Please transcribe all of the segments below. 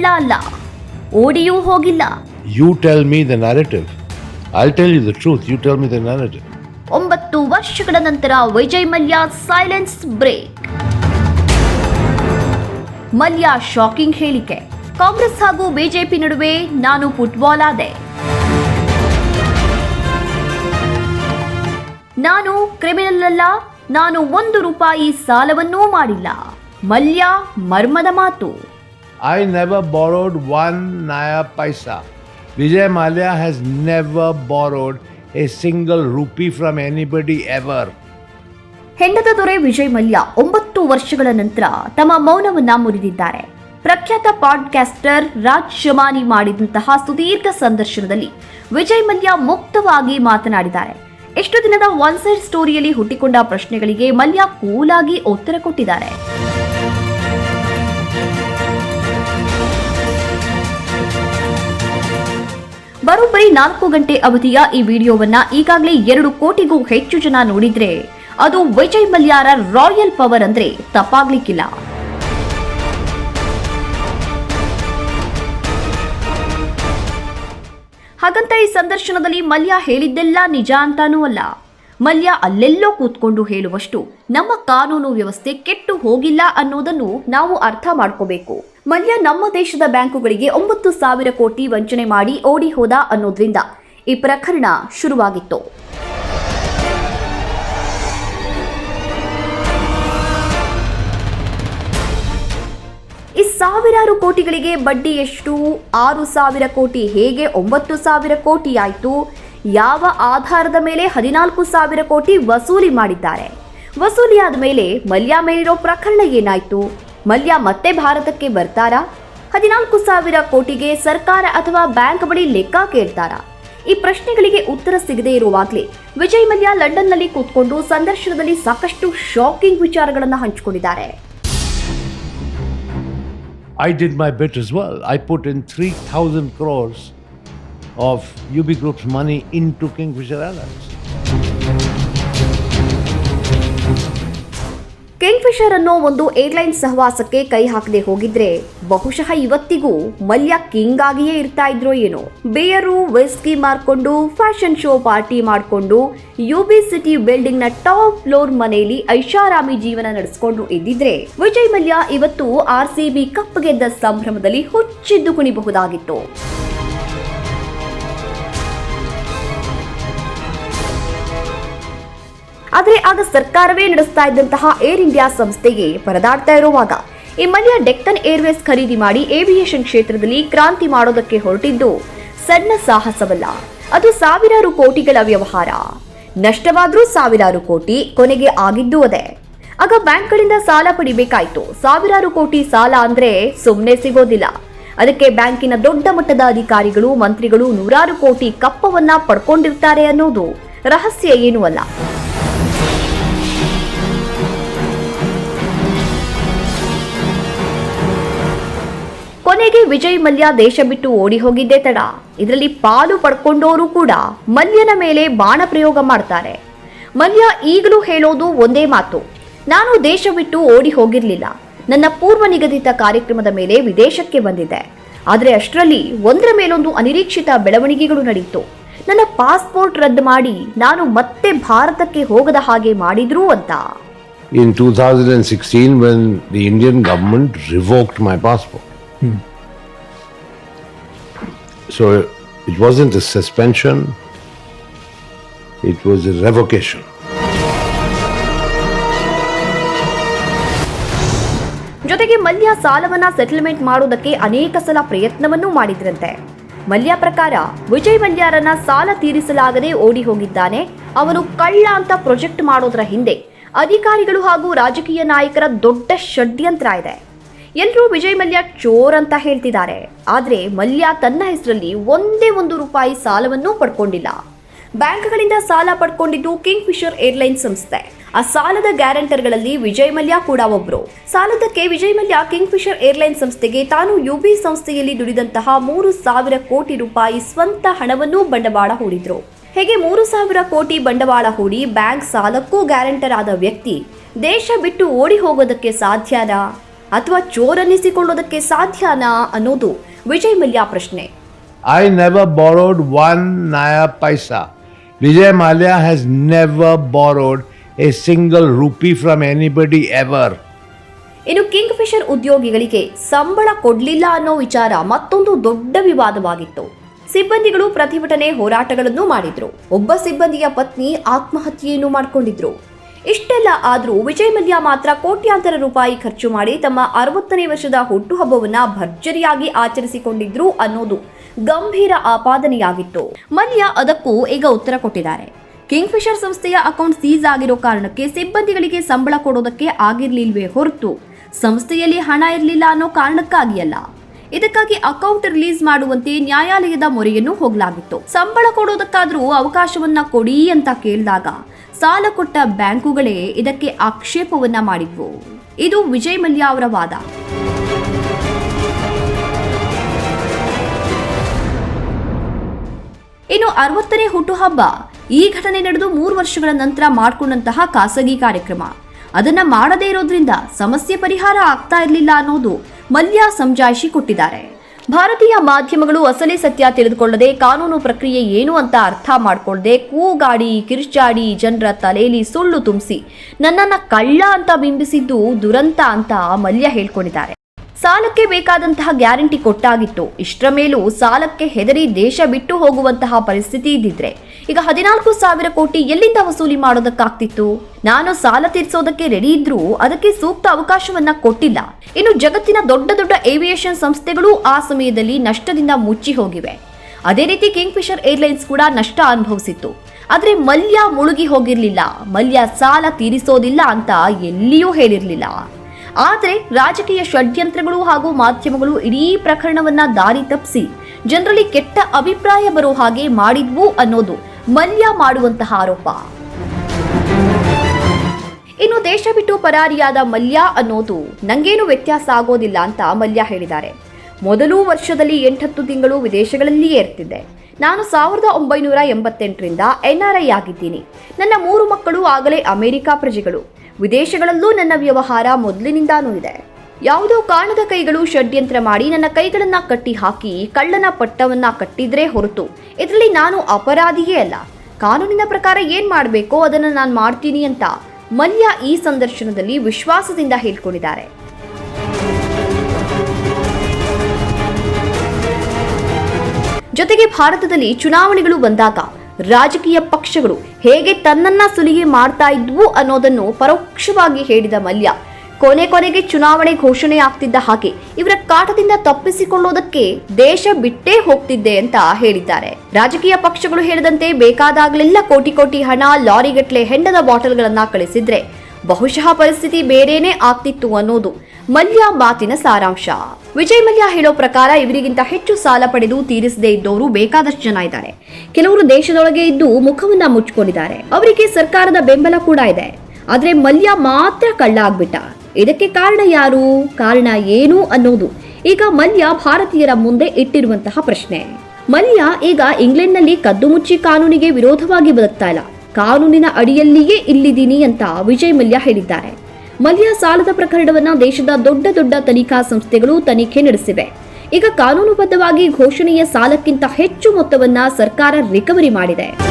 ಕಳ್ಳ ಅಲ್ಲ. ಓಡಿಯೂ ಹೋಗಿಲ್ಲ. You tell me the narrative I tell you the truth you tell me the narrative ಒಂಬತ್ತು ವರ್ಷಗಳ ನಂತರ Vijay Mallya silence break Mallya shocking ಹೇಳಿಕೆ. ಕಾಂಗ್ರೆಸ್ ಹಾಗೂ ಬಿಜೆಪಿ ನಡುವೆ ನಾನು ಫುಟ್ಬಾಲ್ ಆದೆ. ನಾನು ಕ್ರಿಮಿನಲ್ ಅಲ್ಲ ನಾನು ಒಂದು ರೂಪಾಯಿ ಸಾಲವನ್ನೂ ಮಾಡಿಲ್ಲ. ಮಲ್ಯ ಮರ್ಮದ ಮಾತು. I never borrowed one naya paisa. Vijay Malia has never borrowed a single rupee from anybody ever. ಹೆಂಡದ ದೊರೆ ವಿಜಯ್ ಮಲ್ಯ ಒಂಬತ್ತು ವರ್ಷಗಳ ನಂತರ ತಮ್ಮ ಮೌನವನ್ನ ಮುರಿದಿದ್ದಾರೆ ಪ್ರಖ್ಯಾತ ಪಾಡ್ಕಾಸ್ಟರ್ ರಾಜ್ ಶಮಾನಿ ಮಾಡಿದಂತಹ ಸುದೀರ್ಘ ಸಂದರ್ಶನದಲ್ಲಿ ವಿಜಯ್ ಮಲ್ಯ ಮುಕ್ತವಾಗಿ ಮಾತನಾಡಿದ್ದಾರೆ ಎಷ್ಟು ದಿನದ ಒನ್ ಸೈಡ್ ಸ್ಟೋರಿಯಲ್ಲಿ ಹುಟ್ಟಿಕೊಂಡ ಪ್ರಶ್ನೆಗಳಿಗೆ ಮಲ್ಯ ಕೂಲಾಗಿ ಉತ್ತರ ಕೊಟ್ಟಿದ್ದಾರೆ ಬರೋಬ್ಬರಿ ನಾಲ್ಕು ಗಂಟೆ ಅವಧಿಯ ಈ ವಿಡಿಯೋವನ್ನ ಈಗಾಗಲೇ ಎರಡು ಕೋಟಿಗೂ ಹೆಚ್ಚು ಜನ ನೋಡಿದ್ರೆ ಅದು ವಿಜಯ್ ಮಲ್ಯಾರ ರಾಯಲ್ ಪವರ್ ಅಂದ್ರೆ ತಪ್ಪಾಗ್ಲಿಕ್ಕಿಲ್ಲ. ಹಾಗಂತ ಈ ಸಂದರ್ಶನದಲ್ಲಿ ಮಲ್ಯ ಹೇಳಿದ್ದೆಲ್ಲ ನಿಜ ಅಂತಾನೂ ಅಲ್ಲ. ಮಲ್ಯ ಅಲ್ಲೆಲ್ಲೋ ಕೂತ್ಕೊಂಡು ಹೇಳುವಷ್ಟು ನಮ್ಮ ಕಾನೂನು ವ್ಯವಸ್ಥೆ ಕೆಟ್ಟು ಹೋಗಿಲ್ಲ ಅನ್ನೋದನ್ನು ನಾವು ಅರ್ಥ ಮಾಡ್ಕೋಬೇಕು. ಮಲ್ಯ ನಮ್ಮ ದೇಶದ ಬ್ಯಾಂಕುಗಳಿಗೆ ಒಂಬತ್ತು ಸಾವಿರ ಕೋಟಿ ವಂಚನೆ ಮಾಡಿ ಓಡಿ ಹೋದ ಅನ್ನೋದ್ರಿಂದ ಈ ಪ್ರಕರಣ ಶುರುವಾಗಿತ್ತು. ಈ ಸಾವಿರಾರು ಕೋಟಿಗಳಿಗೆ ಬಡ್ಡಿ ಎಷ್ಟು? ಆರು ಸಾವಿರ ಕೋಟಿ ಹೇಗೆ ಒಂಬತ್ತು ಸಾವಿರ ಕೋಟಿ ಆಯಿತು? ಯಾವ ಆಧಾರದ ಮೇಲೆ ಹದಿನಾಲ್ಕು ಸಾವಿರ ಕೋಟಿ ವಸೂಲಿ ಮಾಡಿದ್ದಾರೆ? ವಸೂಲಿಯಾದ ಮೇಲೆ ಮಲ್ಯ ಮೇಲಿರೋ ಪ್ರಕರಣ ಏನಾಯ್ತು? ಮಲ್ಯ ಮತ್ತೆ ಭಾರತಕ್ಕೆ ಬರ್ತಾರಾ ಹದಿನಾಲ್ಕು ಸಾವಿರ ಕೋಟಿಗೆ ಸರ್ಕಾರ ಅಥವಾ ಬ್ಯಾಂಕ್ ಬಳಿ ಲೆಕ್ಕ ಕೇಳ್ತಾರಾ ಈ ಪ್ರಶ್ನೆಗಳಿಗೆ ಉತ್ತರ ಸಿಗದೇ ಇರುವಾಗಲೇ ವಿಜಯ್ ಮಲ್ಯ ಲಂಡನ್ನಲ್ಲಿ ಕೂತ್ಕೊಂಡು ಸಂದರ್ಶನದಲ್ಲಿ ಸಾಕಷ್ಟು ಶಾಕಿಂಗ್ ವಿಚಾರಗಳನ್ನು ಹಂಚಿಕೊಂಡಿದ್ದಾರೆ I did my bit as well. I put in 3,000 crores of UB Group's money into Kingfisher Airlines. Kingfisher ಅನ್ನೋ ಒಂದು ಏರ್ಲೈನ್ ಸಹವಾಸಕ್ಕೆ ಕೈ ಹಾಕದೆ ಹೋಗಿದ್ರೆ ಬಹುಶಃ ಇವತ್ತಿಗೂ ಮಲ್ಯ ಕಿಂಗ್ ಆಗಿಯೇ ಇರ್ತಾ ಇದ್ರೋ ಏನೋ. ಬೇಯರು ವಿಸ್ಕಿ ಮಾರ್ಕೊಂಡು ಫ್ಯಾಷನ್ ಶೋ ಪಾರ್ಟಿ ಮಾಡಿಕೊಂಡು ಯು ಬಿ ಸಿಟಿ ಬಿಲ್ಡಿಂಗ್ನ ಟಾಪ್ ಫ್ಲೋರ್ ಮನೆಯಲ್ಲಿ ಐಷಾರಾಮಿ ಜೀವನ ನಡೆಸಿಕೊಂಡು ಇದ್ದಿದ್ರೆ ವಿಜಯ್ ಮಲ್ಯ ಇವತ್ತು ಆರ್ ಸಿ ಬಿ ಕಪ್ ಗೆದ್ದ ಸಂಭ್ರಮದಲ್ಲಿ ಹುಚ್ಚಿದ್ದು ಕುಣಿಬಹುದಾಗಿತ್ತು. ಆದರೆ ಆಗ ಸರ್ಕಾರವೇ ನಡೆಸ್ತಾ ಇದ್ದಂತಹ ಏರ್ ಇಂಡಿಯಾ ಸಂಸ್ಥೆಗೆ ಪರದಾಡ್ತಾ ಇರುವಾಗ ಈ ಮಲ್ಯ ಡೆಕ್ಕನ್ ಏರ್ವೇಸ್ ಖರೀದಿ ಮಾಡಿ ಏವಿಯೇಷನ್ ಕ್ಷೇತ್ರದಲ್ಲಿ ಕ್ರಾಂತಿ ಮಾಡೋದಕ್ಕೆ ಹೊರಟಿದ್ದು ಸಣ್ಣ ಸಾಹಸವಲ್ಲ. ಅದು ಸಾವಿರಾರು ಕೋಟಿಗಳ ವ್ಯವಹಾರ. ನಷ್ಟವಾದರೂ ಸಾವಿರಾರು ಕೋಟಿ ಕೊನೆಗೆ ಆಗಿದ್ದು ಅದೇ. ಆಗ ಬ್ಯಾಂಕ್ಗಳಿಂದ ಸಾಲ ಪಡಿಬೇಕಾಯ್ತು. ಸಾವಿರಾರು ಕೋಟಿ ಸಾಲ ಅಂದ್ರೆ ಸುಮ್ಮನೆ ಸಿಗೋದಿಲ್ಲ. ಅದಕ್ಕೆ ಬ್ಯಾಂಕಿನ ದೊಡ್ಡ ಮಟ್ಟದ ಅಧಿಕಾರಿಗಳು, ಮಂತ್ರಿಗಳು ನೂರಾರು ಕೋಟಿ ಕಪ್ಪವನ್ನ ಪಡ್ಕೊಂಡಿರ್ತಾರೆ ಅನ್ನೋದು ರಹಸ್ಯ ಏನೂ ಅಲ್ಲ. ವಿಜಯ್ ಮಲ್ಯ ದೇಶ ಬಿಟ್ಟು ಓಡಿ ಹೋಗಿದ್ದೆ ತಡ. ಇದರಲ್ಲಿ ಪಾಲು ಪಡ್ಕೊಂಡವರು ಕೂಡ ಮಲ್ಯನ ಮೇಲೆ ಬಾಣ ಪ್ರಯೋಗ ಮಾಡ್ತಾರೆ. ಮಲ್ಯ ಈಗಲೂ ಹೇಳೋದು ಒಂದೇ ಮಾತು. ನಾನು ದೇಶ ಬಿಟ್ಟು ಓಡಿ ಹೋಗಿರ್ಲಿಲ್ಲ. ನನ್ನ ಪೂರ್ವ ನಿಗದಿತ ಕಾರ್ಯಕ್ರಮದ ಮೇಲೆ ವಿದೇಶಕ್ಕೆ ಬಂದಿದೆ ಆದರೆ ಅಷ್ಟರಲ್ಲಿ ಒಂದರ ಮೇಲೊಂದು ಅನಿರೀಕ್ಷಿತ ಬೆಳವಣಿಗೆಗಳು ನಡೆಯಿತು ನನ್ನ ಪಾಸ್ಪೋರ್ಟ್ ರದ್ದು ಮಾಡಿ ನಾನು ಮತ್ತೆ ಭಾರತಕ್ಕೆ ಹೋಗದ ಹಾಗೆ ಮಾಡಿದ್ರು ಅಂತ. In 2016, when the Indian government revoked my passport. So it wasn't a suspension, it was a revocation. ಜೊತೆಗೆ ಮಲ್ಯ ಸಾಲವನ್ನ ಸೆಟಲ್ಮೆಂಟ್ ಮಾಡೋದಕ್ಕೆ ಅನೇಕ ಸಲ ಪ್ರಯತ್ನವನ್ನೂ ಮಾಡಿದ್ರಂತೆ. ಮಲ್ಯ ಪ್ರಕಾರ ವಿಜಯ್ ಮಲ್ಯಾರನ್ನ ಸಾಲ ತೀರಿಸಲಾಗದೆ ಓಡಿ ಹೋಗಿದ್ದಾನೆ. ಅವನು ಕಳ್ಳ ಅಂತ ಪ್ರೊಜೆಕ್ಟ್ ಮಾಡೋದರ ಹಿಂದೆ ಅಧಿಕಾರಿಗಳು ಹಾಗೂ ರಾಜಕೀಯ ನಾಯಕರ ದೊಡ್ಡ ಷಡ್ಯಂತ್ರ ಇದೆ. ಎಲ್ಲರೂ ವಿಜಯ್ ಮಲ್ಯ ಚೋರ್ ಅಂತ ಹೇಳ್ತಿದ್ದಾರೆ. ಆದರೆ ಮಲ್ಯ ತನ್ನ ಹೆಸರಲ್ಲಿ ಒಂದೇ ಒಂದು ರೂಪಾಯಿ ಸಾಲವನ್ನೂ ಪಡ್ಕೊಂಡಿಲ್ಲ. ಬ್ಯಾಂಕ್ಗಳಿಂದ ಸಾಲ ಪಡ್ಕೊಂಡಿದ್ದು ಕಿಂಗ್ ಫಿಶರ್ ಏರ್ಲೈನ್ ಸಂಸ್ಥೆ. ಆ ಸಾಲದ ಗ್ಯಾರಂಟರ್ಗಳಲ್ಲಿ ವಿಜಯ್ ಮಲ್ಯ ಕೂಡ ಒಬ್ರು. ಸಾಲದಕ್ಕೆ Vijay Mallya Kingfisher airline ಸಂಸ್ಥೆಗೆ ತಾನು ಯುಬಿ ಸಂಸ್ಥೆಯಲ್ಲಿ ದುಡಿದಂತಹ ಮೂರು ಸಾವಿರ ಕೋಟಿ ರೂಪಾಯಿ ಸ್ವಂತ ಹಣವನ್ನೂ ಬಂಡವಾಳ ಹೂಡಿದ್ರು. ಹೇಗೆ ಮೂರು ಸಾವಿರ ಕೋಟಿ ಬಂಡವಾಳ ಹೂಡಿ ಬ್ಯಾಂಕ್ ಸಾಲಕ್ಕೂ ಗ್ಯಾರಂಟರ್ ಆದ ವ್ಯಕ್ತಿ ದೇಶ ಬಿಟ್ಟು ಓಡಿ ಹೋಗೋದಕ್ಕೆ ಸಾಧ್ಯನಾ? ಅಥವಾ ಚೋರನ್ನಿಸಿಕೊಳ್ಳೋದಕ್ಕೆ ಸಾಧ್ಯನಾ ಅನ್ನೋದು ವಿಜಯ್ ಮಲ್ಯ ಪ್ರಶ್ನೆ. I never borrowed one naya paisa Vijay Mallya has never borrowed a single rupee from anybody ever ಇನ್ನು ಕಿಂಗ್ ಫಿಶರ್ ಉದ್ಯೋಗಿಗಳಿಗೆ ಸಂಬಳ ಕೊಡಲಿಲ್ಲ ಅನ್ನೋ ವಿಚಾರ ಮತ್ತೊಂದು ದೊಡ್ಡ ವಿವಾದವಾಗಿತ್ತು. ಸಿಬ್ಬಂದಿಗಳು ಪ್ರತಿಭಟನೆ ಹೋರಾಟಗಳನ್ನು ಮಾಡಿದ್ರು. ಒಬ್ಬ ಸಿಬ್ಬಂದಿಯ ಪತ್ನಿ ಆತ್ಮಹತ್ಯೆಯನ್ನು ಮಾಡಿಕೊಂಡಿದ್ರು. ಇಷ್ಟೆಲ್ಲ ಆದರೂ ವಿಜಯ್ ಮಲ್ಯ ಮಾತ್ರ ಕೋಟ್ಯಾಂತರ ರೂಪಾಯಿ ಖರ್ಚು ಮಾಡಿ ತಮ್ಮ ಅರವತ್ತನೇ ವರ್ಷದ ಹುಟ್ಟುಹಬ್ಬವನ್ನ ಭರ್ಜರಿಯಾಗಿ ಆಚರಿಸಿಕೊಂಡಿದ್ರು ಅನ್ನೋದು ಗಂಭೀರ ಆಪಾದನೆಯಾಗಿತ್ತು. ಮಲ್ಯ ಅದಕ್ಕೂ ಈಗ ಉತ್ತರ ಕೊಟ್ಟಿದ್ದಾರೆ. ಕಿಂಗ್ ಫಿಶರ್ ಸಂಸ್ಥೆಯ ಅಕೌಂಟ್ ಸೀಸ್ ಆಗಿರೋ ಕಾರಣಕ್ಕೆ ಸಿಬ್ಬಂದಿಗಳಿಗೆ ಸಂಬಳ ಕೊಡೋದಕ್ಕೆ ಆಗಿರ್ಲಿಲ್ವೇ ಹೊರತು ಸಂಸ್ಥೆಯಲ್ಲಿ ಹಣ ಇರಲಿಲ್ಲ ಅನ್ನೋ ಕಾರಣಕ್ಕಾಗಿ ಅಲ್ಲ ಇದಕ್ಕಾಗಿ ಅಕೌಂಟ್ ರಿಲೀಸ್ ಮಾಡುವಂತೆ ನ್ಯಾಯಾಲಯದ ಮೊರೆಯನ್ನು ಹೋಗಲಾಗಿತ್ತು. ಸಂಬಳ ಕೊಡೋದಕ್ಕಾದ್ರೂ ಅವಕಾಶವನ್ನ ಕೊಡಿ ಅಂತ ಕೇಳಿದಾಗ ಸಾಲ ಕೊಟ್ಟ ಬ್ಯಾಂಕುಗಳೇ ಇದಕ್ಕೆ ಆಕ್ಷೇಪವನ್ನ ಮಾಡಿದ್ವು. ಇದು ವಿಜಯ್ ಮಲ್ಯ ಅವರ ವಾದ. ಇನ್ನು ಅರವತ್ತನೇ ಹುಟ್ಟುಹಬ್ಬ ಈ ಘಟನೆ ನಡೆದು ಮೂರು ವರ್ಷಗಳ ನಂತರ ಮಾಡಿಕೊಂಡಂತಹ ಖಾಸಗಿ ಕಾರ್ಯಕ್ರಮ. ಅದನ್ನ ಮಾಡದೇ ಇರೋದ್ರಿಂದ ಸಮಸ್ಯೆ ಪರಿಹಾರ ಆಗ್ತಾ ಇರಲಿಲ್ಲ ಅನ್ನೋದು ಮಲ್ಯ ಸಂಜಾಯಿಸಿ ಕೊಟ್ಟಿದ್ದಾರೆ. ಭಾರತೀಯ ಮಾಧ್ಯಮಗಳು ಅಸಲಿ ಸತ್ಯ ತಿಳಿದುಕೊಳ್ಳದೆ ಕಾನೂನು ಪ್ರಕ್ರಿಯೆ ಏನು ಅಂತ ಅರ್ಥ ಮಾಡಿಕೊಳ್ಳದೆ ಕೂಗಾಡಿ, ಕಿರ್ಚಾಡಿ ಜನರ ತಲೆಯಲ್ಲಿ ಸುಳ್ಳು ತುಂಬಿಸಿ ನನ್ನನ್ನು ಕಳ್ಳ ಅಂತ ಬಿಂಬಿಸಿದ್ದು ದುರಂತ ಅಂತ ಮಲ್ಯ ಹೇಳ್ಕೊಂಡಿದ್ದಾರೆ. ಸಾಲಕ್ಕೆ ಬೇಕಾದಂತಹ ಗ್ಯಾರಂಟಿ ಕೊಟ್ಟಾಗಿತ್ತು. ಇಷ್ಟರ ಮೇಲೂ ಸಾಲಕ್ಕೆ ಹೆದರಿ ದೇಶ ಬಿಟ್ಟು ಹೋಗುವಂತಹ ಪರಿಸ್ಥಿತಿ ಇದ್ದಿದ್ರೆ ಈಗ ಹದಿನಾಲ್ಕು ಸಾವಿರ ಕೋಟಿ ಎಲ್ಲಿಂದ ವಸೂಲಿ ಮಾಡೋದಕ್ಕಾಗ್ತಿತ್ತು? ನಾನು ಸಾಲ ತೀರಿಸೋದಕ್ಕೆ ರೆಡಿ ಇದ್ರೂ ಅದಕ್ಕೆ ಸೂಕ್ತ ಅವಕಾಶವನ್ನ ಕೊಟ್ಟಿಲ್ಲ. ಇನ್ನು ಜಗತ್ತಿನ ದೊಡ್ಡ ದೊಡ್ಡ ಏವಿಯೇಷನ್ ಸಂಸ್ಥೆಗಳು ಆ ಸಮಯದಲ್ಲಿ ನಷ್ಟದಿಂದ ಮುಚ್ಚಿ ಹೋಗಿವೆ. ಅದೇ ರೀತಿ ಕಿಂಗ್ ಫಿಶರ್ ಏರ್ಲೈನ್ಸ್ ಕೂಡ ನಷ್ಟ ಅನುಭವಿಸಿತ್ತು. ಆದ್ರೆ ಮಲ್ಯ ಮುಳುಗಿ ಹೋಗಿರ್ಲಿಲ್ಲ. ಮಲ್ಯ ಸಾಲ ತೀರಿಸೋದಿಲ್ಲ ಅಂತ ಎಲ್ಲಿಯೂ ಹೇಳಿರ್ಲಿಲ್ಲ. ಆದರೆ ರಾಜಕೀಯ ಷಡ್ಯಂತ್ರಗಳು ಹಾಗೂ ಮಾಧ್ಯಮಗಳು ಇಡೀ ಪ್ರಕರಣವನ್ನ ದಾರಿ ತಪ್ಪಿಸಿ, ಜನರಲ್ಲಿ ಕೆಟ್ಟ ಅಭಿಪ್ರಾಯ ಬರೋ ಹಾಗೆ ಮಾಡಿದ್ವು ಅನ್ನೋದು ಮಲ್ಯ ಮಾಡುವಂತಹ ಆರೋಪ. ಇನ್ನು ದೇಶ ಬಿಟ್ಟು ಪರಾರಿಯಾದ ಮಲ್ಯ ಅನ್ನೋದು ನಂಗೇನು ವ್ಯತ್ಯಾಸ ಆಗೋದಿಲ್ಲ ಅಂತ ಮಲ್ಯ ಹೇಳಿದ್ದಾರೆ. ಮೊದಲು ವರ್ಷದಲ್ಲಿ ಎಂಟತ್ತು ತಿಂಗಳು ವಿದೇಶಗಳಲ್ಲಿಯೇ ಇರ್ತಿದ್ದೆ. ನಾನು ಸಾವಿರದ ಒಂಬೈನೂರ ಎಂಬತ್ತೆಂಟರಿಂದ ಎನ್ ಆರ್ ಐ ಆಗಿದ್ದೀನಿ. ನನ್ನ ಮೂರು ಮಕ್ಕಳು ಆಗಲೇ ಅಮೆರಿಕ ಪ್ರಜೆಗಳು. ವಿದೇಶಗಳಲ್ಲೂ ನನ್ನ ವ್ಯವಹಾರ ಮೊದಲಿನಿಂದಾನೂ ಇದೆ. ಯಾವುದೋ ಕಾಣದ ಕೈಗಳು ಷಡ್ಯಂತ್ರ ಮಾಡಿ ನನ್ನ ಕೈಗಳನ್ನ ಕಟ್ಟಿ ಹಾಕಿ ಕಳ್ಳನ ಪಟ್ಟವನ್ನ ಕಟ್ಟಿದ್ರೆ ಹೊರತು. ಇದರಲ್ಲಿ ನಾನು ಅಪರಾಧಿಯೇ ಅಲ್ಲ. ಕಾನೂನಿನ ಪ್ರಕಾರ ಏನ್ ಮಾಡಬೇಕೋ ಅದನ್ನು ನಾನು ಮಾಡ್ತೀನಿ ಅಂತ ಮಲ್ಯ ಈ ಸಂದರ್ಶನದಲ್ಲಿ ವಿಶ್ವಾಸದಿಂದ ಹೇಳ್ಕೊಂಡಿದ್ದಾರೆ. ಜೊತೆಗೆ ಭಾರತದಲ್ಲಿ ಚುನಾವಣೆಗಳು ಬಂದಾಗ ರಾಜಕೀಯ ಪಕ್ಷಗಳು ಹೇಗೆ ತನ್ನನ್ನ ಸುಲಿಗೆ ಮಾಡ್ತಾ ಇದ್ವು ಅನ್ನೋದನ್ನು ಪರೋಕ್ಷವಾಗಿ ಹೇಳಿದ ಮಲ್ಯ ಕೊನೆ ಕೊನೆಗೆ ಚುನಾವಣೆ ಘೋಷಣೆ ಆಗ್ತಿದ್ದ ಹಾಗೆ ಇವರ ಕಾಟದಿಂದ ತಪ್ಪಿಸಿಕೊಳ್ಳೋದಕ್ಕೆ ದೇಶ ಬಿಟ್ಟೇ ಹೋಗ್ತಿದ್ದೆ ಅಂತ ಹೇಳಿದ್ದಾರೆ. ರಾಜಕೀಯ ಪಕ್ಷಗಳು ಹೇಳಿದಂತೆ ಬೇಕಾದಾಗಲೆಲ್ಲ ಕೋಟಿ ಕೋಟಿ ಹಣ ಲಾರಿಗಟ್ಲೆ ಹೆಂಡದ ಬಾಟಲ್ಗಳನ್ನ ಕಳಿಸಿದ್ರೆ ಬಹುಶಃ ಪರಿಸ್ಥಿತಿ ಬೇರೇನೇ ಆಗ್ತಿತ್ತು ಅನ್ನೋದು ಮಲ್ಯ ಮಾತಿನ ಸಾರಾಂಶ. ವಿಜಯ್ ಮಲ್ಯ ಹೇಳೋ ಪ್ರಕಾರ ಇವರಿಗಿಂತ ಹೆಚ್ಚು ಸಾಲ ಪಡೆದು ತೀರಿಸದೇ ಇದ್ದವರು ಬೇಕಾದಷ್ಟು ಜನ ಇದ್ದಾರೆ. ಕೆಲವರು ದೇಶದೊಳಗೆ ಇದ್ದು ಮುಖವನ್ನ ಮುಚ್ಕೊಂಡಿದ್ದಾರೆ ಅವರಿಗೆ ಸರ್ಕಾರದ ಬೆಂಬಲ ಕೂಡ ಇದೆ. ಆದ್ರೆ ಮಲ್ಯ ಮಾತ್ರ ಕಳ್ಳ ಆಗ್ಬಿಟ್ಟ. ಇದಕ್ಕೆ ಕಾರಣ ಯಾರು? ಕಾರಣ ಏನು ಅನ್ನೋದು. ಈಗ ಮಲ್ಯ ಭಾರತೀಯರ ಮುಂದೆ ಇಟ್ಟಿರುವಂತಹ ಪ್ರಶ್ನೆ. ಮಲ್ಯ ಈಗ ಇಂಗ್ಲೆಂಡ್ನಲ್ಲಿ ಕದ್ದು ಮುಚ್ಚಿ ಕಾನೂನಿಗೆ ವಿರೋಧವಾಗಿ ಬದುಕ್ತಾ ಇಲ್ಲ. ಕಾನೂನಿನ ಅಡಿಯಲ್ಲಿಯೇ ಇಲ್ಲಿದ್ದೀನಿ ಅಂತ ವಿಜಯ್ ಮಲ್ಯ ಹೇಳಿದ್ದಾರೆ. ಮಲ್ಯ ಸಾಲದ ಪ್ರಕರಣವನ್ನ ದೇಶದ ದೊಡ್ಡ ದೊಡ್ಡ ತನಿಖಾ ಸಂಸ್ಥೆಗಳು ತನಿಖೆ ನಡೆಸಿವೆ. ಈಗ ಕಾನೂನುಬದ್ಧವಾಗಿ ಘೋಷಣೆಯ ಸಾಲಕ್ಕಿಂತ ಹೆಚ್ಚು ಮೊತ್ತವನ್ನ ಸರ್ಕಾರ ರಿಕವರಿ ಮಾಡಿದೆ.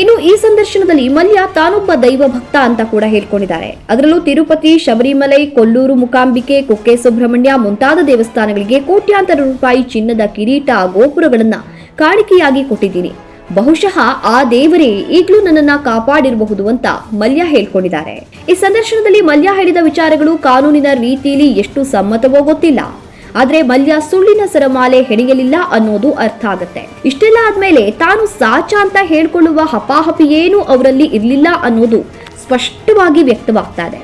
ಇನ್ನು ಈ ಸಂದರ್ಶನದಲ್ಲಿ ಮಲ್ಯ ತಾನೊಬ್ಬ ದೈವ ಭಕ್ತ ಅಂತ ಕೂಡ ಹೇಳ್ಕೊಂಡಿದ್ದಾರೆ. ಅದರಲ್ಲೂ ತಿರುಪತಿ, ಶಬರಿಮಲೈ, ಕೊಲ್ಲೂರು ಮುಕಾಂಬಿಕೆ, ಕುಕ್ಕೆ ಸುಬ್ರಹ್ಮಣ್ಯ ಮುಂತಾದ ದೇವಸ್ಥಾನಗಳಿಗೆ ಕೋಟ್ಯಾಂತರ ರೂಪಾಯಿ ಚಿನ್ನದ ಕಿರೀಟ, ಗೋಪುರಗಳನ್ನ ಕಾಣಿಕೆಯಾಗಿ ಕೊಟ್ಟಿದ್ದೀನಿ. ಬಹುಶಃ ಆ ದೇವರೇ ಈಗಲೂ ನನ್ನನ್ನ ಕಾಪಾಡಿರಬಹುದು ಅಂತ ಮಲ್ಯ ಹೇಳ್ಕೊಂಡಿದ್ದಾರೆ. ಈ ಸಂದರ್ಶನದಲ್ಲಿ ಮಲ್ಯ ಹೇಳಿದ ವಿಚಾರಗಳು ಕಾನೂನಿನ ರೀತಿಯಲ್ಲಿ ಎಷ್ಟು ಸಮ್ಮತವೋ ಗೊತ್ತಿಲ್ಲ. ಆದ್ರೆ ಮಲ್ಯ ಸುಳ್ಳಿನ ಸರಮಾಲೆ ಹೆಣೆಯಲಿಲ್ಲ ಅನ್ನೋದು ಅರ್ಥ ಆಗತ್ತೆ. ಇಷ್ಟೆಲ್ಲ ಆದ್ಮೇಲೆ ತಾನು ಸಾಚ ಅಂತ ಹೇಳ್ಕೊಳ್ಳುವ ಹಪಾಹಪಿ ಏನು ಅವರಲ್ಲಿ ಇರಲಿಲ್ಲ ಅನ್ನೋದು ಸ್ಪಷ್ಟವಾಗಿ ವ್ಯಕ್ತವಾಗ್ತಾ ಇದೆ.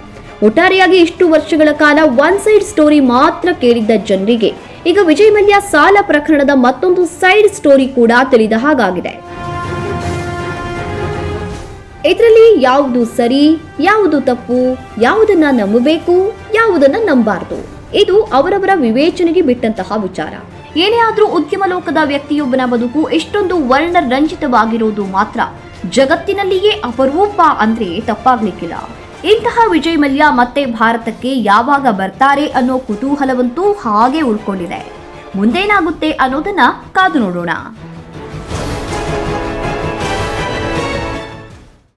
ಒಟ್ಟಾರೆಯಾಗಿ ಇಷ್ಟು ವರ್ಷಗಳ ಕಾಲ ಒನ್ ಸೈಡ್ ಸ್ಟೋರಿ ಮಾತ್ರ ಕೇಳಿದ್ದ ಜನರಿಗೆ, ಈಗ ವಿಜಯ್ ಮಲ್ಯ ಸಾಲ ಪ್ರಕರಣದ ಮತ್ತೊಂದು ಸೈಡ್ ಸ್ಟೋರಿ ಕೂಡ ತಿಳಿದ ಹಾಗಾಗಿದೆ. ಇದರಲ್ಲಿ ಯಾವುದು ಸರಿ, ಯಾವುದು ತಪ್ಪು, ಯಾವುದನ್ನ ನಂಬಬೇಕು, ಯಾವುದನ್ನ ನಂಬಾರದು. ಇದು ಅವರವರ ವಿವೇಚನೆಗೆ ಬಿಟ್ಟಂತಹ ವಿಚಾರ. ಏನೇ ಆದರೂ ಉದ್ಯಮ ಲೋಕದ ವ್ಯಕ್ತಿಯೊಬ್ಬನ ಬದುಕು ಎಷ್ಟೊಂದು ವರ್ಣ ರಂಜಿತವಾಗಿರುವುದು ಮಾತ್ರ. ಜಗತ್ತಿನಲ್ಲಿಯೇ ಅಪರೂಪ ಅಂದ್ರೆ ತಪ್ಪಾಗ್ಲಿಕ್ಕಿಲ್ಲ. ಇಂತಹ ವಿಜಯ್ ಮಲ್ಯ ಮತ್ತೆ ಭಾರತಕ್ಕೆ ಯಾವಾಗ ಬರ್ತಾರೆ ಅನ್ನೋ ಕುತೂಹಲವಂತೂ ಹಾಗೆ ಉಳ್ಕೊಂಡಿದೆ. ಮುಂದೇನಾಗುತ್ತೆ ಅನ್ನೋದನ್ನ ಕಾದು ನೋಡೋಣ.